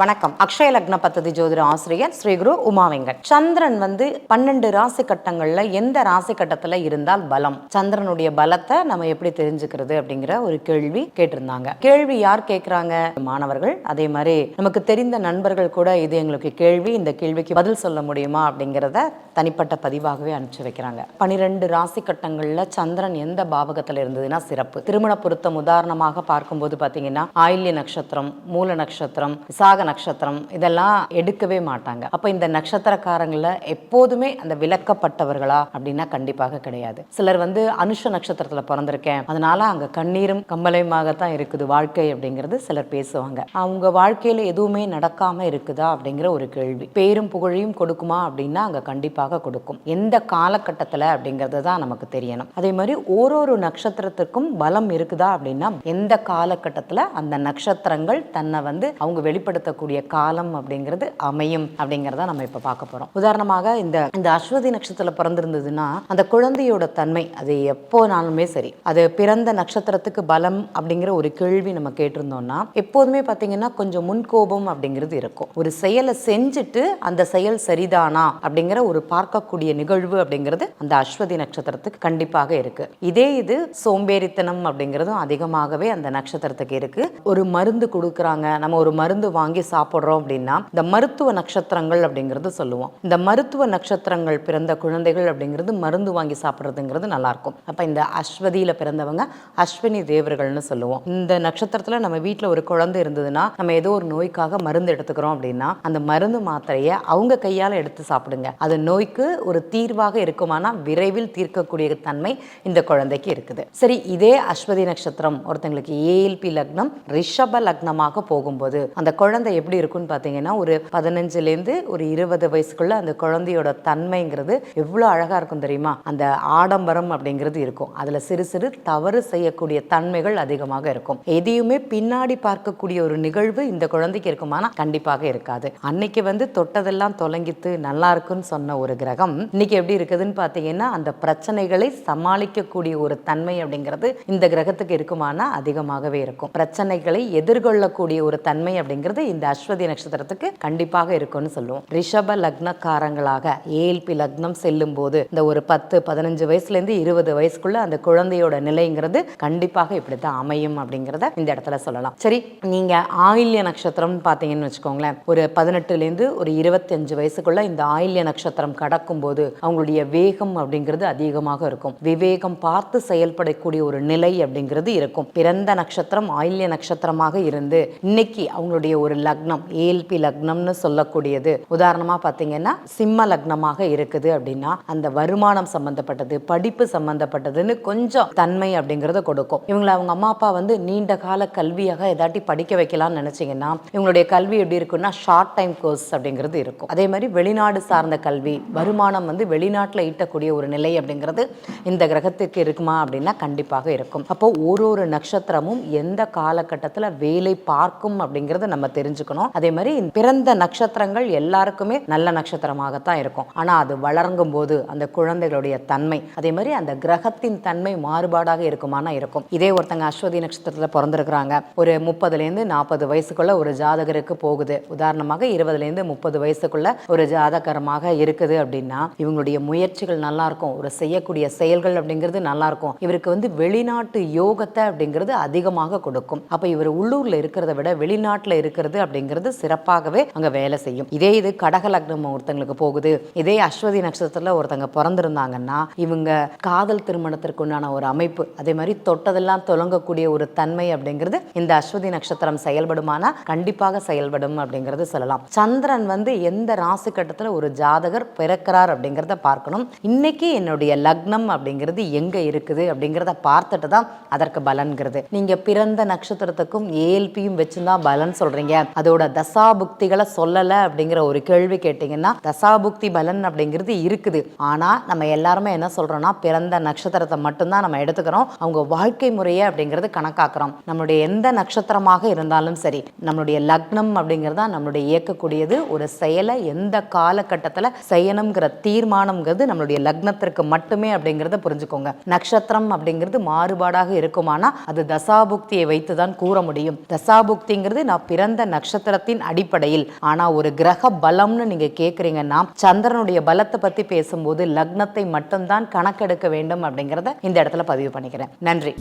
வணக்கம். அக்ஷய லக்ன பத்ததி ஜோதிட ஆசிரியர் ஸ்ரீ குரு உமா வெங்கட். சந்திரன் வந்து பன்னெண்டு ராசி கட்டங்கள்ல எந்த ராசி கட்டத்துல இருந்தால் பலம்? சந்திரனுடைய பலத்தை நம்ம எப்படி தெரிஞ்சுக்கிறது அப்படிங்கிற ஒரு கேள்வி கேட்டிருந்தாங்க. கேள்வி யார் கேட்கறாங்க மாணவர்கள். அதே மாதிரி நமக்கு தெரிந்த நண்பர்கள் கூட இது எங்களுக்கு கேள்வி இந்த கேள்விக்கு பதில் சொல்ல முடியுமா அப்படிங்கிறத தனிப்பட்ட பதிவாகவே அனுப்பிச்சு வைக்கிறாங்க. பனிரெண்டு ராசி கட்டங்கள்ல சந்திரன் எந்த பாவகத்துல இருந்ததுன்னா சிறப்பு. திருமண பொருத்தம் உதாரணமாக பார்க்கும்போது பாத்தீங்கன்னா ஆயில்ய நட்சத்திரம் மூல நட்சத்திரம் விசாக நட்சத்திரம் இதெல்லாம் எடுக்கவே மாட்டாங்க. அப்ப இந்த நட்சத்திரக்காரங்கள எப்போதுமே அந்த விளக்கப்பட்டவர்களா அப்படின்னா கண்டிப்பாக கிடையாது. சிலர் வந்து அனுஷ நட்சத்திரத்துல பிறந்திருக்கேன். அதனால அங்க கண்ணீரும் கம்பளையுமாகத்தான் இருக்குது வாழ்க்கை அப்படிங்கிறது சிலர் பேசுவாங்க. அவங்க வாழ்க்கையில எதுவுமே நடக்காம இருக்குதா அப்படிங்கிற ஒரு கேள்வி. பேரும் புகழையும் கொடுக்குமா அப்படின்னா அங்க கண்டிப்பாக கொடுக்கும். எந்த காலகட்டத்துல அப்படிங்கிறது தான் நமக்கு தெரியணும். அதே மாதிரி ஓரொரு நட்சத்திரத்துக்கும் பலம் இருக்குதா அப்படின்னா எந்த காலகட்டத்துல அந்த நட்சத்திரங்கள் தன்னை வந்து அவங்க வெளிப்படுத்த இருக்கக்கூடிய காலம் அப்படிங்கிறது அமையும் அப்படிங்கிறத நம்ம இப்ப பார்க்க போறோம். உதாரணமாக இந்த இந்த அஸ்வதி நட்சத்திரத்துல பிறந்திருந்ததுன்னா அந்த குழந்தையோட தன்மை அது எப்போனாலுமே சரி. அது பிறந்த நட்சத்திரத்துக்கு பலம் அப்படிங்கிற ஒரு கேள்வி நம்ம கேட்டிருந்தோம்னா எப்போதுமே பார்த்தீங்கன்னா கொஞ்சம் முன்கோபம் அப்படிங்கிறது இருக்கும். ஒரு செயலை செஞ்சுட்டு அந்த செயல் சரிதானா அப்படிங்கிற ஒரு பார்க்கக்கூடிய நிகழ்வு அப்படிங்கிறது அந்த அஸ்வதி நட்சத்திரத்துக்கு கண்டிப்பாக இருக்கு. இதே இது சோம்பேறித்தனம் அப்படிங்கிறதும் அதிகமாகவே அந்த நட்சத்திரத்துக்கு இருக்கு. ஒரு மருந்து கொடுக்குறாங்க. நம்ம ஒரு மருந்து வாங்கி சாப்பிட்றோம் அப்படின்னா இந்த மருத்துவ நட்சத்திரங்கள் அப்படிங்கிறது சொல்லுவோம். இந்த மருத்துவ நட்சத்திரங்கள் பிறந்த குழந்தைகள் அப்படிங்கிறது மருந்து வாங்கி சாப்பிட்றதுங்கிறது நல்லா இருக்கும் அப்ப இந்த அஸ்வதியில் பிறந்தவங்க அஸ்வினி தேவர்கள்னு சொல்லுவோம். இந்த நட்சத்திரத்துல நம்ம வீட்டில் ஒரு குழந்தை இருந்ததுன்னா நம்ம ஏதோ ஒரு நோய்க்காக மருந்து எடுத்துக்கிறோம் அப்படின்னா அந்த மருந்து மாத்திரையை அவங்க கையால எடுத்து சாப்பிடுங்க. அது நோய்க்கு ஒரு தீர்வாக இருக்குமானா விரைவில் தீர்க்கக்கூடிய தன்மை இந்த குழந்தைக்கு இருக்குது. சரி இதே அஸ்வதி நட்சத்திரம் ஒருத்தங்களுக்கு ஏஎல்பி லக்னம் ரிஷப லக்னமாக போகும்போது அந்த குழந்தை எப்படி இருக்கும்னு பார்த்தீங்கன்னா ஒரு பதினஞ்சுலேருந்து ஒரு இருபது வயசுக்குள்ள அந்த குழந்தையோட தன்மைங்கிறது எவ்வளோ அழகா இருக்கும் தெரியுமா? அந்த ஆடம்பரம் அப்படிங்கிறது இருக்கும். அதுல சிறு சிறு தவறு செய்யக்கூடிய தன்மைகள் அதிகமாக இருக்கும். எதையுமே பின்னாடி பார்க்கக்கூடிய ஒரு நிகழ்வு இந்த குழந்தைக்கு இருக்குமானா கண்டிப்பாக இருக்காது. அன்னைக்கு வந்து தொட்டதெல்லாம் தொலங்கித்து நல்லா இருக்குன்னு சொன்ன ஒரு கிரகம் இன்னைக்கு எப்படி இருக்குதுன்னு பார்த்தீங்கன்னா அந்த பிரச்சனைகளை சமாளிக்கக்கூடிய ஒரு தன்மை அப்படிங்கிறது இந்த கிரகத்துக்கு இருக்குமானா அதிகமாகவே இருக்கும். பிரச்சனைகளை எதிர்கொள்ளக்கூடிய ஒரு தன்மை அப்படிங்கிறது இந்த அஸ்வதி நட்சத்திரத்துக்கு கண்டிப்பாக இருக்கும்னு சொல்லுவோம். ரிஷப லக்னக்காரங்களாக ஏஎல்பி லக்னம் செல்லும் போது இந்த ஒரு பத்து பதினஞ்சு வயசுல இருந்து இருபது வயசுக்குள்ள அந்த குழந்தையோட நிலைங்கிறது கண்டிப்பாக இப்படித்தான் அமையும் அப்படிங்கிறத இந்த இடத்துல சொல்லலாம். சரி நீங்க ஆயில்ய நட்சத்திரம்னு பார்த்தீங்கன்னு வச்சுக்கோங்களேன். ஒரு பதினெட்டுல இருந்து ஒரு இருபத்தஞ்சு வயசுக்குள்ள இந்த ஆயில்ய நட்சத்திரம் கடக்கும் போது அவங்களுடைய வேகம் அப்படிங்கிறது அதிகமாக இருக்கும். விவேகம் பார்த்து செயல்படக்கூடிய ஒரு நிலை அப்படிங்கிறது இருக்கும். பிறந்த நட்சத்திரம் ஆயில்ய நட்சத்திரமாக இருந்து இன்னைக்கு அவங்களுடைய ஒரு லக்னம் ஏல்பி லக்னம்னு சொல்லக்கூடியது. உதாரணமா பார்த்தீங்கன்னா சிம்ம லக்னமாக இருக்குது அப்படின்னா அந்த வருமானம் சம்பந்தப்பட்டது படிப்பு சம்பந்தப்பட்டதுன்னு கொஞ்சம் தன்மை அப்படிங்கறத கொடுக்கும். இவங்களை அவங்க அம்மா அப்பா வந்து நீண்ட கால கல்வியாக ஏதாட்டி படிக்க வைக்கலாம்னு நினைச்சீங்கன்னா இவங்களுடைய கல்வி எப்படி இருக்குன்னா ஷார்ட் டைம் கோர்ஸ் அப்படிங்கிறது இருக்கும். அதே மாதிரி வெளிநாடு சார்ந்த கல்வி வருமானம் வந்து வெளிநாட்டில் ஈட்டக்கூடிய ஒரு நிலை அப்படிங்கிறது இந்த கிரகத்துக்கு இருக்குமா அப்படின்னா கண்டிப்பாக இருக்கும். அப்போ ஒரு ஒரு நட்சத்திரமும் எந்த காலகட்டத்தில் வேலை பார்க்கும் அப்படிங்கிறத நம்ம தெரிஞ்சு தெரிஞ்சுக்கணும். அதே மாதிரி பிறந்த நட்சத்திரங்கள் எல்லாருக்குமே நல்ல நட்சத்திரமாகத்தான் இருக்கும். ஆனால் அது வளர்ங்கும் போது அந்த குழந்தைகளுடைய தன்மை அதே மாதிரி அந்த கிரகத்தின் தன்மை மாறுபாடாக இருக்குமானா இருக்கும். இதே ஒருத்தங்க அஸ்வதி நட்சத்திரத்தில் பிறந்திருக்கிறாங்க. ஒரு முப்பதுலேருந்து நாற்பது வயசுக்குள்ள ஒரு ஜாதகருக்கு போகுது. உதாரணமாக இருபதுலேருந்து முப்பது வயசுக்குள்ள ஒரு ஜாதகரமாக இருக்குது அப்படின்னா இவங்களுடைய முயற்சிகள் நல்லா இருக்கும் ஒரு செய்யக்கூடிய செயல்கள் அப்படிங்கிறது நல்லா இருக்கும் இவருக்கு வந்து வெளிநாட்டு யோகத்தை அப்படிங்கிறது அதிகமாக கொடுக்கும். அப்போ இவர் உள்ளூரில் இருக்கிறத விட வெளிநாட்டில் இருக்கிறது அப்படிங்கிறது சிறப்பாகவே அங்க வேலை செய்யும். இதே இது கடக லக்னம் ஒருத்தங்களுக்கு போகுது. இதே அஸ்வதி நட்சத்திரத்துல ஒருத்தங்க பிறந்திருந்தாங்கன்னா இவங்க காதல் திருமணத்திற்கு உண்டான ஒரு அமைப்பு அதே மாதிரி தொட்டதெல்லாம் தொடங்கக்கூடிய ஒரு தன்மை அப்படிங்கிறது இந்த அஸ்வதி நட்சத்திரம் செயல்படுமானா கண்டிப்பாக செயல்படும் அப்படிங்கிறது சொல்லலாம். சந்திரன் வந்து எந்த ராசி கட்டத்துல ஒரு ஜாதகர் பிறக்கிறார் அப்படிங்கிறத பார்க்கணும். இன்னைக்கு என்னுடைய லக்னம் அப்படிங்கிறது எங்க இருக்குது அப்படிங்கிறத பார்த்துட்டு தான் அதற்கு பலன்கிறது. நீங்க பிறந்த நட்சத்திரத்துக்கும் ஏஎல்பியும் வச்சுதான் பலன் சொல்றீங்க. அதோட தசாபுக்திகளை சொல்லல அப்படிங்கிற ஒரு கேள்வி கேட்டீங்கன்னா தசாபுக்தி பலன் அப்படிங்கிறது இருக்குது. ஆனா நம்ம எல்லாருமே என்ன சொல்றோம்னா பிறந்த நட்சத்திரத்தை மட்டும்தான் நம்ம எடுத்துக்கிறோம். அவங்க வாழ்க்கை முறையை அப்படிங்கிறது கணக்காக்குறோம். நம்மளுடைய எந்த நட்சத்திரமாக இருந்தாலும் சரி நம்மளுடைய லக்னம் அப்படிங்கிறதா நம்மளுடைய இயக்கக்கூடியது. ஒரு செயலை எந்த காலகட்டத்தில் செய்யணுங்கிற தீர்மானம்ங்கிறது நம்மளுடைய லக்னத்திற்கு மட்டுமே அப்படிங்கிறத புரிஞ்சுக்கோங்க. நட்சத்திரம் அப்படிங்கிறது மாறுபாடாக இருக்குமானா அது தசாபுக்தியை வைத்து தான் கூற முடியும். தசாபுக்திங்கிறது நான் பிறந்த நட்சத்திரத்தின் அடிப்படையில். ஆனா ஒரு கிரக பலம்னு நீங்க கேக்குறீங்கன்னா சந்திரனுடைய பலத்தை பத்தி பேசும்போது லக்னத்தை மட்டும்தான் கணக்கெடுக்க வேண்டும் அப்படிங்கிறத இந்த இடத்துல பதிவு பண்ணிக்கிறேன். நன்றி.